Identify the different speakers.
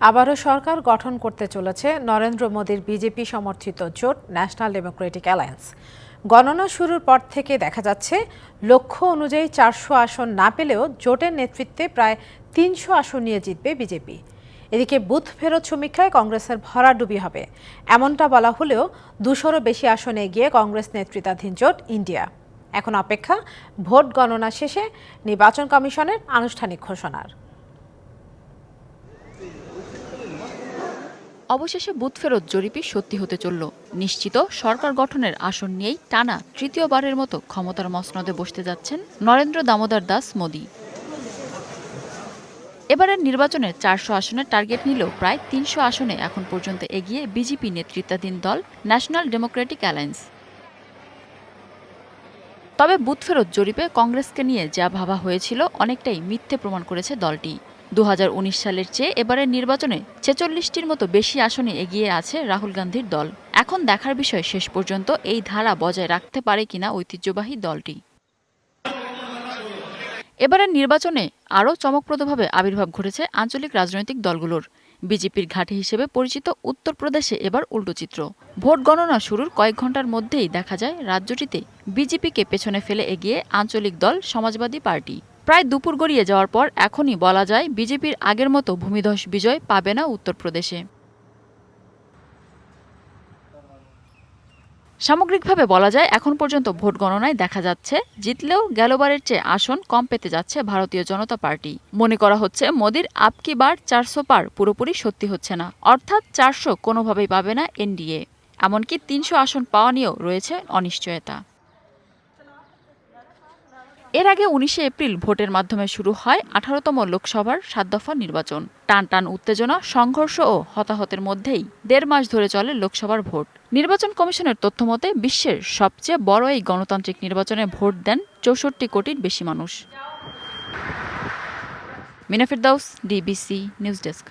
Speaker 1: আবারও সরকার গঠন করতে চলেছে নরেন্দ্র মোদীর বিজেপি সমর্থিত জোট ন্যাশনাল ডেমোক্রেটিক অ্যালায়েন্স। গণনা শুরুর পর থেকে দেখা যাচ্ছে, লক্ষ্য অনুযায়ী চারশো আসন না পেলেও জোটের নেতৃত্বে প্রায় তিনশো আসন নিয়ে জিতবে বিজেপি। এদিকে বুথ ফেরত সমীক্ষায় কংগ্রেসের ভরাডুবি হবে। এমনটা বলা হলেও দুশোরও বেশি আসনে গিয়ে কংগ্রেস নেতৃত্বাধীন জোট ইন্ডিয়া। এখন অপেক্ষা, ভোট গণনা শেষে নির্বাচন কমিশনের আনুষ্ঠানিক ঘোষণার।
Speaker 2: অবশেষে বুথ ফেরত সত্যি হতে চলল। নিশ্চিত সরকার গঠনের আসন নিয়েই টানা তৃতীয়বারের মতো ক্ষমতার মসনদে বসতে যাচ্ছেন নরেন্দ্র দামোদর দাস মোদী। এবারের নির্বাচনে চারশো আসনের টার্গেট নিলেও প্রায় তিনশো আসনে এখন পর্যন্ত এগিয়ে বিজেপি নেতৃত্বাধীন দল ন্যাশনাল ডেমোক্রেটিক অ্যালায়েন্স। তবে বুথ ফেরত জরিপে কংগ্রেসকে নিয়ে যা ভাবা হয়েছিল, অনেকটাই মিথ্যে প্রমাণ করেছে দলটি। দু হাজার উনিশ সালের চেয়ে এবারের নির্বাচনে ছেচল্লিশটির মতো বেশি আসনে এগিয়ে আছে রাহুল গান্ধীর দল। এখন দেখার বিষয় শেষ পর্যন্ত এই ধারা বজায় রাখতে পারে কিনা ঐতিহ্যবাহী দলটি। এবারের নির্বাচনে আরও চমকপ্রদভাবে আবির্ভাব ঘটেছে আঞ্চলিক রাজনৈতিক দলগুলোর। বিজেপির ঘাঁটি হিসেবে পরিচিত উত্তরপ্রদেশে এবার উল্টো চিত্র। ভোট গণনা শুরুর কয়েক ঘণ্টার মধ্যেই দেখা যায়, রাজ্যটিতে বিজেপিকে পেছনে ফেলে এগিয়ে আঞ্চলিক দল সমাজবাদী পার্টি। প্রায় দুপুর গড়িয়ে যাওয়ার পর এখনই বলা যায় বিজেপির আগের মতো ভূমিধস বিজয় পাবে না উত্তরপ্রদেশে। সামগ্রিকভাবে বলা যায় এখন পর্যন্ত ভোট গণনায় দেখা যাচ্ছে, জিতলেও গেলবারের চেয়ে আসন কম পেতে যাচ্ছে ভারতীয় জনতা পার্টি। মনে করা হচ্ছে, মোদির আপকি বার চারশো পার পুরোপুরি সত্যি হচ্ছে না। অর্থাৎ চারশো কোনোভাবেই পাবে না এনডিএ। এমনকি তিনশো আসন পাওয়া নিয়েও রয়েছে অনিশ্চয়তা। এর আগে উনিশে এপ্রিল ভোটের মাধ্যমে শুরু হয় আঠারোতম লোকসভার সাত দফা নির্বাচন। টান টান উত্তেজনা, সংঘর্ষ ও হতাহতের মধ্যেই দেড় মাস ধরে চলে লোকসভার ভোট। নির্বাচন কমিশনের তথ্যমতে বিশ্বের সবচেয়ে বড় এই গণতান্ত্রিক নির্বাচনে ভোট দেন চৌষট্টি কোটির বেশি মানুষ। মিনাফির দাউস ডিবিসি নিউজ ডেস্ক।